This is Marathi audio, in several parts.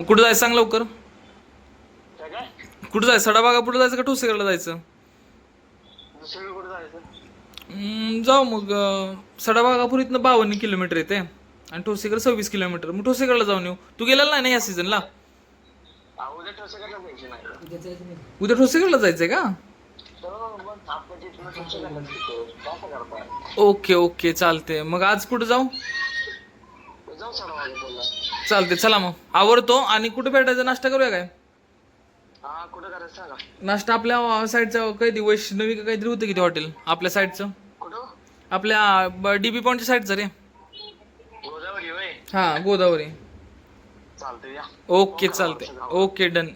कुठं जायचं सांग लवकर? कुठं जायचं सडाबागा कुठं जायचं का ठोसेकडला जायचं? हम्म, जाऊ मग अं, सडाबागापूर इथनं बावन्न किलोमीटर येते. आणि ठोसेकर सव्वीस किलोमीटर. मग ठोसेकडला जाऊन येऊ. तू गेलेला नाही ना या सीझनला? हा, उद्या ठोसेकडला जायची नाही. उद्या ठोसेकडला जायचंय का? तर मग. कसं करताय ओके ओके चालते मग आज कुठं जाऊ? जाऊ बोलला चालते चला मग. आवडतो आणि कुठं भेटायचं? नाश्ता करूया काय? हा कुठं करायचं सांगा. नाश्ता आपल्या साईडचं काही वैष्णवी का काहीतरी होतं किती हॉटेल? आपल्या साईडचं. कुठं? आपल्या डीबी पॉईंटच्या साईडचं रे. गोदावरी होय? हा गोदावरी. या. ओके चालते ओके डन.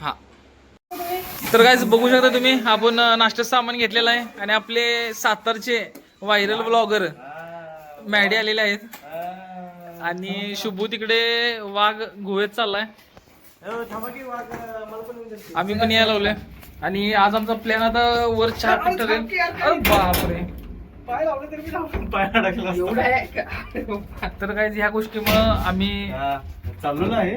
हा. तर काय बघू शकता तुम्ही आपण अं, नाश्त्याचं सामान घेतलेलं आहे आणि आपले सातारचे व्हायरल ब्लॉगर मॅडी आलेले आहेत. आणि शुभू तिकडे वाघ गुहेत चाललाय. आम्ही पण यायला लावलोय आणि आज आमचा प्लॅन आता वर चहा पित ठरेल. अरे बापरे. तर काय ह्या गोष्टीमुळं आम्ही चाललो नाही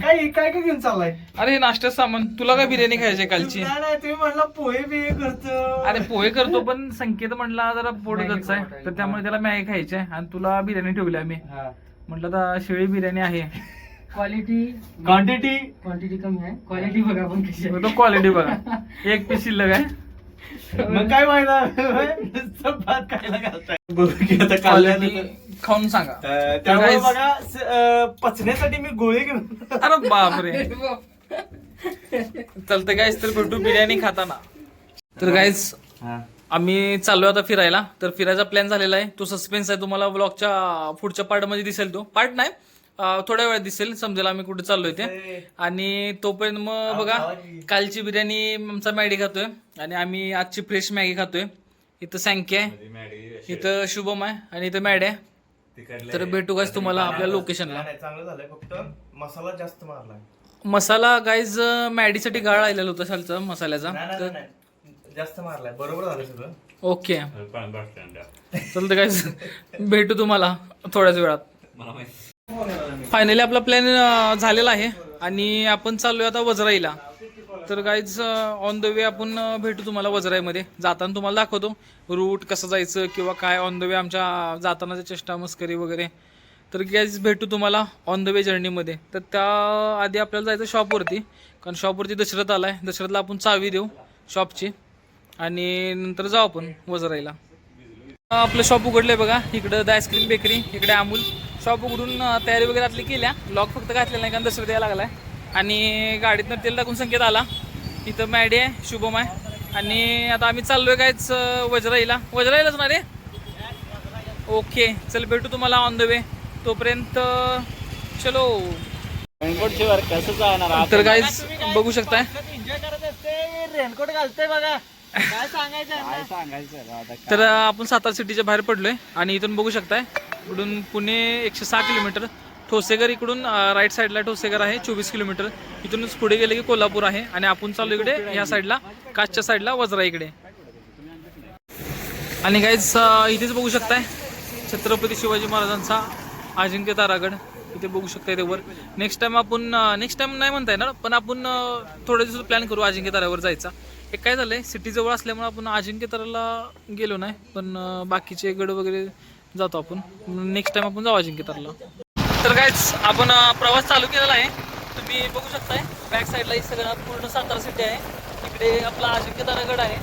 काय काय काय घेऊन चाललाय? अरे हे नाश्त्याचं सामान. तुला काय बिर्याणी खायची कालची? नाही नाही तुम्ही म्हणला पोहे बिहे करतो. अरे पोहे करतो पण संकेत म्हणला जरा पोट गच्च आहे. तर त्यामुळे त्याला मॅगी खायची आणि तुला बिर्याणी ठेवली आम्ही. म्हटलं आता शेळी बिर्याणी आहे. क्वालिटी क्वांटिटी क्वांटिटी कमी आहे. क्वालिटी बघा पण कशी आहे. तो क्वालिटी बघा. एक पीस शिल्लक आहे. मग काय माहिती नुसतं भात खायला घालताय. बघू की आता क्वालिटी खाल्ल्यानंतर. खाऊन सांगा. अं, त्यामुळे guys- बघा स- अं, पचण्यासाठी मी गोळी घेऊन अरे बापरे. चालतं गायस तर भेटू बिर्याणी खाताना. तर गायस आम्ही चाललोय आता फिरायला. तर फिरायचा प्लॅन झालेला आहे. तो सस्पेन्स आहे तुम्हाला ब्लॉगच्या पुढच्या पार्टमध्ये दिसेल तो. पार्ट नाही. थोड्या वेळात दिसेल. समजेल आम्ही कुठे चाललोय ते. आणि तोपर्यंत मग बघा कालची बिर्याणी आमचा मॅगी खातोय. आणि आम्ही आजची फ्रेश मॅगी खातोय. इथं सँकी आहे. इथं शुभम आहे आणि इथं मॅड आहे. तर भेटू गायस तुम्हाला आपल्या लोकेशनला नाही, चांगलं झालंय. फक्त मसाला जास्त मारलाय. मसाला गाईज मॅडीसाठी गाळ आलेला होता सालचा मसाल्याचा. तर. जास्त मारलाय. बरोबर झालं सगळं. ओके. चालतं गाईज भेटू तुम्हाला थोड्याच वेळात. फायनली आपला प्लॅन झालेला आहे आणि आपण चाललोय आता वजराईला. तर गाईज ऑन द वे आपण भेटू तुम्हाला वजराईमध्ये. जाताना तुम्हाला दाखवतो रूट कसं जायचं किंवा काय ऑन द वे आमच्या जातानाच्या चेष्टा मस्करी वगैरे. तर गाईज भेटू तुम्हाला ऑन द वे जर्नीमध्ये तर त्या आधी आपल्याला जायचं शॉपवरती कारण शॉपवरती दशरथ आलाय. दशरथला आपण चावी देऊ शॉपची आणि नंतर जाऊ आपण वजराईला आपलं शॉप उघडलंय बघा. इकडं द आईस्क्रीम बेकरी इकडे अमूल. शॉप उघडून तयारी वगैरे आतली केल्या. लॉक फक्त घातलेला नाही कारण दसरा द्यायला लागलाय. आणि गाडीतनं तेल टाकून संकेत आला. इथं मॅडी आहे शुभम आहे. आणि आता आम्ही चाललोय कायच वजराईला वजराईलाच ना रे ओके चल भेटू तुम्हाला ऑन द वे तोपर्यंत चलो. कसं जाणार तर काहीच बघू शकताय. रेनकोट घालतोय बघा. काय सांगायचं काय सांगायचं आता? तर आपण सातारा सिटीच्या बाहेर पडलोय आणि इथून बघू शकताय इकडून पुणे एकशे सहा किलोमीटर ठोसेगर इकडून अं, राईट साईडला ठोसेगर आहे चोवीस किलोमीटर. इथूनच पुढे गेले की कोल्हापूर आहे आणि आपण चालू इकडे या साईडला काचच्या साईडला वजरा इकडे. आणि काहीच इथेच बघू शकताय छत्रपती शिवाजी महाराजांचा अजिंक्य तारागड इथे बघू शकताय इथे वर. नेक्स्ट टाइम आपण नेक्स्ट टाइम नाही म्हणता येणार पण आपण थोड्या दिवसात प्लॅन करू अजिंक्य ताऱ्यावर जायचा. एक काय झालंय सिटी जवळ असल्यामुळे आपण अजिंक्य ताराला गेलो नाही पण बाकीचे गड वगैरे जातो आपण. नेक्स्ट टाइम आपण जाऊ अजिंक्य ताराला तर कायच आपण प्रवास चालू केलेला आहे. तुम्ही बघू शकताय बॅक साईडला ही सगळं पूर्ण सातारा सिटी आहे. इकडे आपला अजिंक्य तारागड आहे.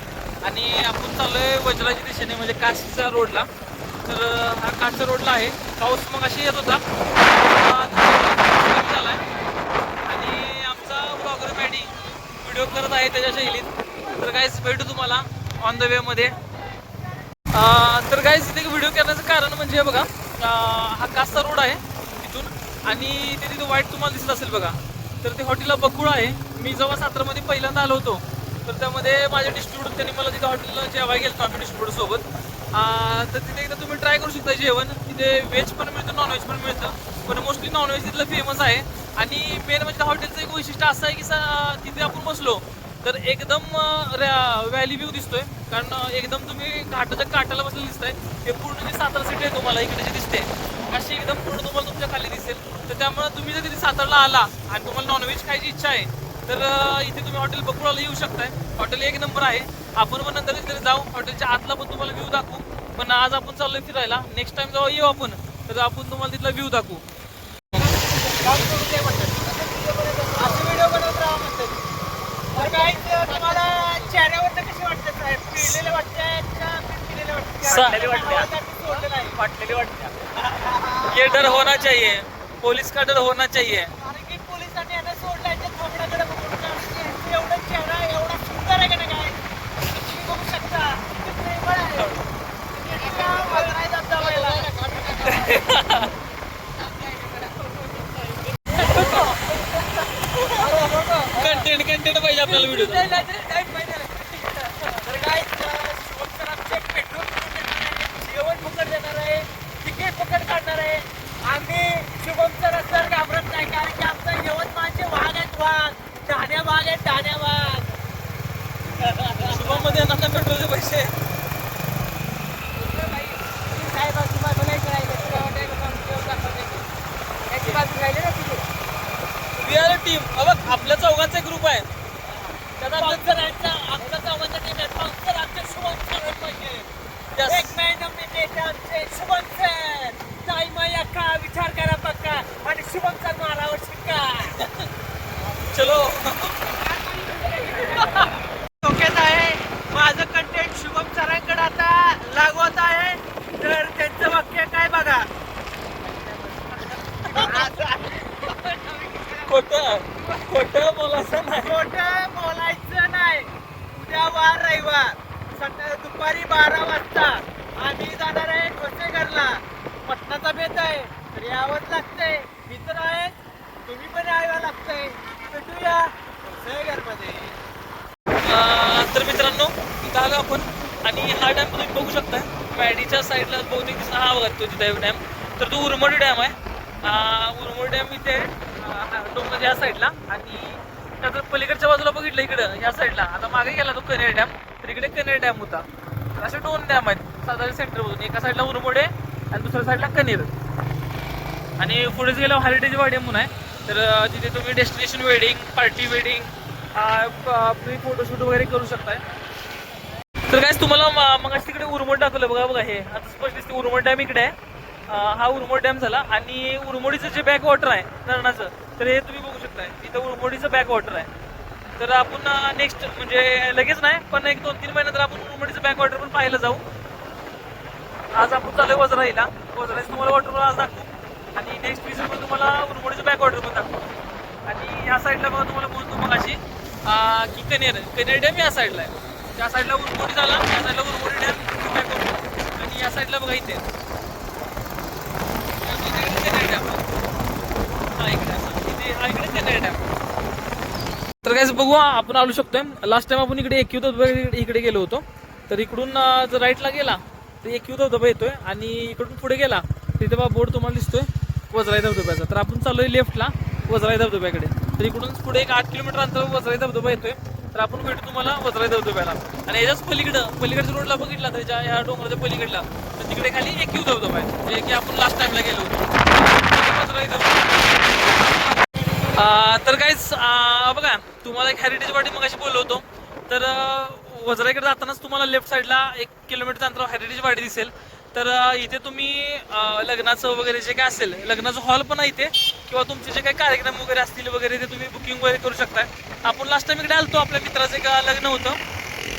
आणि आपण चाललोय वज्राच्या दिशेने म्हणजे काशीच्या रोडला. तर हा काशीच्या रोडला आहे. पाऊस मग अशी येत होता. झाला झालाय. आणि आमचा ब्लॉगर मॅडी व्हिडिओ करत आहे त्याच्या शैलीत. तर काहीच भेटू तुम्हाला ऑन द वे मध्ये. तर काहीच इथे व्हिडिओ करण्याचं कारण म्हणजे बघा हा कास्ता रोड आहे तिथून आणि ते तिथे वाईट तुम्हाला दिसत असेल बघा. तर ते हॉटेलला बकुळ आहे. मी जेव्हा सातारामध्ये पहिल्यांदा आलो होतो तर त्यामध्ये माझ्या डिस्ट्रीब्युटर त्यांनी मला तिथे हॉटेलला जेवायला गेलं आम्ही डिस्ट्रीब्युटर सोबत. तर तिथे एकदा तुम्ही ट्राय करू शकता जेवण. तिथे व्हेज पण मिळतं नॉनव्हेज पण मिळतं. पण मोस्टली नॉनव्हेज तिथलं फेमस आहे. आणि मेन म्हणजे हॉटेलचं एक वैशिष्ट्य असं आहे की सा- तिथे आपण बसलो तर एकदम व्हॅली व्ह्यू दिसतोय. कारण एकदम तुम्ही घाटाच्या काठाला बसलेलं दिसतंय. हे पूर्ण जी सातारा सिटी आहे तुम्हाला इकडे जी दिसते अशी एकदम पूर्ण तुम्हाला तुमच्या खाली दिसेल. तर त्यामुळे तुम्ही जर कधी सातारला आला आणि तुम्हाला नॉनव्हेज खायची इच्छा आहे तर इथे तुम्ही हॉटेल बकुळाला येऊ शकताय. हॉटेल एक नंबर आहे. आपण पण नंतर तिथे जाऊ. हॉटेलच्या आतला पण तुम्हाला व्ह्यू दाखवू. पण आज आपण चाललोय फिरायला. नेक्स्ट टाइम जेव्हा येऊ आपण तर आपण तुम्हाला तिथला व्ह्यू दाखवू. ये डर होना चाहिए. पुलिस का डर होना चाहिए कारण की पोलिसांनी यांना सोडलाय त्या थोबड्याकडे बघून का एवढा चेहरा एवढा सुंदर आहे का नाही काय तुम्ही बघू शकता किती प्रेमळ आहे इतका वजनाई जात जावायला. कंटेंट कंटेंट पाहिजे आपल्याला व्हिडिओ. तर काय आमचे पेट्रोल फुकट देणार आहे, जेवण फुकट देणार आहे तिकीट फुकट काढणार आहे. आम्ही शुभम सर सर घाबरत नाही कारण की आमचा यवतमाळचे वाघ आहेत वाघ. धाण्या वाघ आहेत धाण्या वाघ. शुभममध्ये येणार ना पेट्रोलचे पैसे साहेब बाजूला एक राहिले तुला वाटेल का आमच्या दाखवते याची बाजू राहिली ना तिथे वी आर टीम बघ आपल्या आहे त्याचा स्पॉन्सर यांचा आमचा चौघांचा टीम आहे. स्पॉन्सर आमचे शुभम सर पाहिजे. एक महिना मी देते आमचे शुभम सर ताई माया का विचार करा पक्का आणि शुभम सर मारावर शिक्का चलो डोक्यात आहे माझं कंटेंट शुभम सरांकडे आता लागवत आहे तर त्यांचं वाक्य काय बघा खोटं खोटं बोलायचं नाही खोटं बोलायचं नाही उद्या रविवार दुपारी बारा वाजता आम्ही जाणार आहे ठोसेघरला पटणाचा बेत आहे तर यावंच लागतंय. मित्र आहेत तुम्ही पण यावं लागतंय. भेटूया ठोसेघरमध्ये अं, तर मित्रांनो इथं आलो आपण. आणि हा डॅम तुम्ही बघू शकता. पॅडीच्या साईडला बहुतेक दिसला हा बघा तो तिथे डॅम. तर तो उरमडी डॅम आहे. अं, डॅम इथे आहे, या साईडला. आणि तर पलीकडच्या बाजूला बघितलं इकडं या साईडला आता मागे गेला तो कनेर डॅम तर इकडे कनेर डॅम होता. तर असे दोन डॅम आहेत. साधारण सेंटरमधून एका साईडला उरमोडे आणि दुसऱ्या साईडला कनेर. आणि पुढेच गेला हॅरिटेज वाडी म्हणून आहे. तर तिथे तुम्ही डेस्टिनेशन वेडिंग पार्टी वेडिंग तुम्ही फोटोशूट वगैरे करू शकताय. तर काय तुम्हाला मग तिकडे उरमोड दाखवलं. बघा बघा हे. आता स्पष्ट दिसते उरमोड डॅम इकडे आहे. हा उरमोड डॅम झाला. आणि उरमोडीचं जे बॅक वॉटर आहे धरणाचं तर हे तुम्ही शकताय तिथं उरमोडीचं बॅक वॉटर आहे. तर आपण नेक्स्ट म्हणजे लगेच नाही पण एक दोन तीन महिन्यानंतर आपण उरमोडीचं बॅक वॉटर पण पाहायला जाऊ. आज आपण चालू वजराईला. वजराईचं तुम्हाला वॉटर आज दाखवू. आणि नेक्स्ट वीस पण तुम्हाला उरमोडीचं बॅक वॉटर पण दाखवू. आणि ह्या साईडला बघा तुम्हाला बोलतो मग अशी की कनेर कनेर डॅम या साईडला आहे. त्या साईडला उरमोडी झाला या साईडला उरमोडी डॅम आणि या साईडला बघा इथे कनेर डॅम हा इकडे असं. इथे हा इकडे कनेर डॅम तर काय बघू आपण आलो शकतोय. लास्ट टाइम आपण इकडे एक धबधबा इकडे गेलो होतो. तर इकडून जर राईटला गेला तर एकयू धबधबा येतोय. आणि इकडून पुढे गेला तिथे बा बोर्ड तुम्हाला दिसतोय. वजराई धबधब्याचा. तर आपण चाललोय लेफ्टला वजराई धबधब्याकडे. तर इकडून पुढे एक आठ किलोमीटर अंतर वजराई धबधबा येतोय. तर आपण भेटू तुम्हाला वजराई धबधब्याला. आणि याच्याच पलीकडं पलीकडच्या रोडला बघितला तर ज्या ह्या डोंगराच्या पलीकडला तर तिकडे खाली एकयू धबधबा आहे जे की आपण लास्ट टाइमला गेलो होतो. वजराई धबधबा. तर काहीच बघा तुम्हाला एक हेरिटेज वाडी मग अशी बोललो होतो. तर अं, वजराईकडे जातानाच तुम्हाला लेफ्ट साईडला एक किलोमीटर अंतरावर हेरिटेज वाडी दिसेल. तर इथे तुम्ही लग्नाचं वगैरे जे काय असेल लग्नाचं हॉल पण आहे इथे किंवा तुमचे जे काही कार्यक्रम वगैरे असतील वगैरे ते तुम्ही बुकिंग वगैरे करू शकता. आपण लास्ट टाइम इकडे आलतो आपल्या मित्राचं एक लग्न होतं.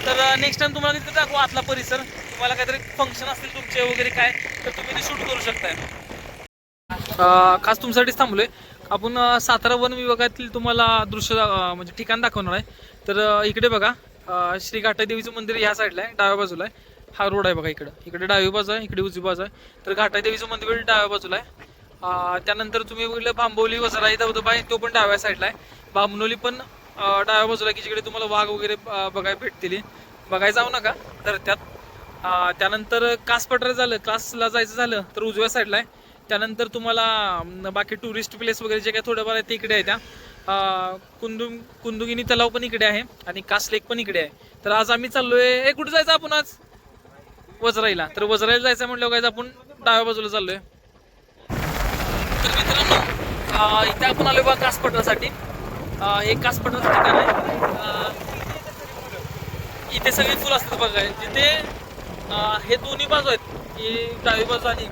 तर नेक्स्ट टाइम तुम्हाला तिथे दाखवू आतला परिसर. तुम्हाला काहीतरी फंक्शन असतील तुमचे वगैरे काय तर तुम्ही ते शूट करू शकताय. खास तुमच्यासाठीच थांबलोय. आपण सातारा वन विभागातील तुम्हाला दृश्य म्हणजे ठिकाण दाखवणार आहे. तर इकडे बघा श्री घाटादेवीचं मंदिर ह्या साईडला आहे डाव्या बाजूला आहे. हा रोड आहे बघा इकडं. इकडे डावी बाजू आहे इकडे उजवी बाजू आहे. तर घाटादेवीचं मंदिर डाव्या बाजूला आहे. त्यानंतर तुम्ही बघितलं बांबोली वसराई धबधबा आहे तो पण डाव्या साईडला आहे. बामनोली पण डाव्या बाजूला आहे की जिकडे तुम्हाला वाघ वगैरे बघायला भेटतील. बघायला जाऊ नका तर त्यात त्यानंतर कास पठार झालं क्लासला जायचं झालं तर उजव्या साईडला आहे. त्यानंतर तुम्हाला बाकी टुरिस्ट प्लेस वगैरे जे काही थोड्याफार आहे ते इकडे आहे त्या. कुंदुगिनी तलाव पण इकडे आहे आणि कास लेक पण इकडे आहे. तर आज आम्ही चाललोय हे कुठे जायचं आपण आज? वजराईला. तर वजराईला जायचं म्हटलं काय आपण डाव्या बाजूला चाललोय. मित्रांनो इथे आपण आलो बा कासपटरासाठी अं, हे कासपठाचं ठिकाण आहे. इथे सगळी फुलं असतात बघा. जिथे हे दोन्ही बाजू आहेत ही डावी बाजू आणि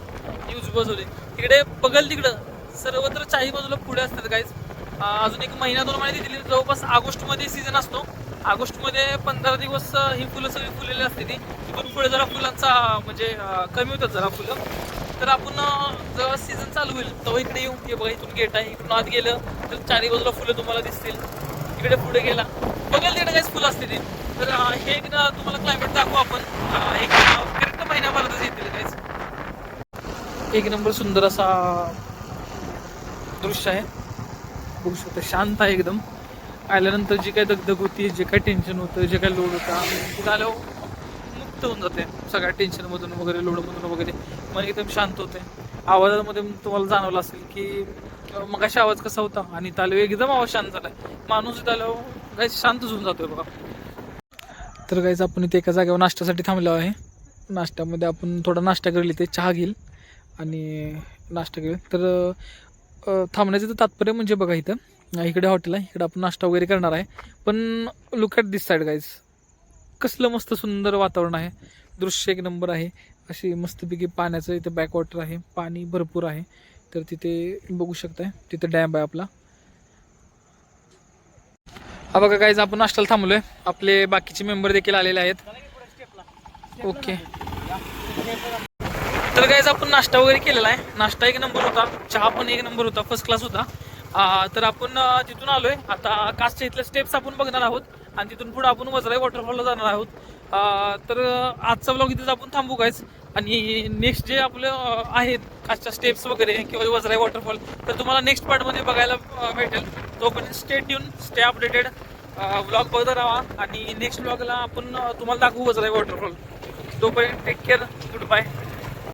ही उजवी बाजू आहे. तिकडे बघल तिकडं. सर्वत्र चाही बाजूला पुढे असतात काहीच अजून एक महिना दोन महिने दिली जवळपास ऑगस्टमध्ये सीझन असतो. ऑगस्टमध्ये पंधरा दिवस ही फुलं सगळी फुलेली असते ती. तिथून पुढे जरा फुलांचा म्हणजे कमी होतात जरा फुलं. तर आपण जेव्हा सीझन चालू होईल तेव्हा इकडे येऊ. हे बघा इथून गेट आहे. इकडून आत गेलं तर चारी बाजूला फुलं तुम्हाला दिसतील. इकडे पुढे गेला. बघायला तिकडे काहीच फुलं असते ते. तर हे एकदा तुम्हाला क्लायमेट दाखवू आपण. एक करेक्ट एक नंबर सुंदर असा दृश्य आहे. बघू शकता शांत आहे एकदम. आल्यानंतर जी काही दगदग होती जे काही टेन्शन होतं जे काही लोड होता तिथं आल्यावर मुक्त होऊन जाते. सगळ्या टेन्शनमधून वगैरे लोडमधून वगैरे. मन एकदम शांत होते. आवाजामध्ये तुम्हाला जाणवलं असेल की मग अशा आवाज कसा होता? आणि तालव एकदम आवाज शांत झालाय माणूस इथं आल्यावर शांत शांतच होऊन जातोय बघा. तर काहीच आपण इथे एका जागेवर नाश्त्यासाठी थांबलो आहे. नाश्त्यामध्ये आपण थोडा नाश्ता करेल इथे. चहा घेईल. आणि नाश्ता करेल तर थांबण्याचं तर तात्पर्य म्हणजे बघा इथं. इकडे हॉटेल आहे. इकडे आपण नाश्ता वगैरे करणार आहे. पण look at this side guys कसलं मस्त सुंदर वातावरण आहे. दृश्य एक नंबर आहे. अशी मस्तपैकी पाण्याचं इथं बॅकवॉटर आहे. पाणी भरपूर आहे. तर तिथे बघू शकताय. तिथं डॅम आहे आपला. हा बघा काहीच आपण नाश्त्याला थांबलोय. आपले बाकीचे मेंबर देखील आलेले आहेत. ओके तर कायच आपण नाश्ता वगैरे केलेला आहे. नाश्ता एक नंबर होता चहा पण एक नंबर होता फर्स्ट क्लास होता. तर आपण तिथून आलोय आता कास्टच्या इथल्या स्टेप्स आपण बघणार आहोत आणि तिथून पुढे आपण वजराई वॉटरफॉलला जाणार आहोत. तर आजचा ब्लॉग इथेच आपण थांबू कायच आणि नेक्स्ट जे आपलं आहेत कास्टच्या स्टेप्स वगैरे किंवा वजराई वॉटरफॉल तर तुम्हाला नेक्स्ट पार्टमध्ये बघायला भेटेल. तोपर्यंत stay tune stay updated blog बघत राहा आणि नेक्स्ट ब्लॉगला आपण तुम्हाला दाखवू वजराई वॉटरफॉल तोपर्यंत टेक केअर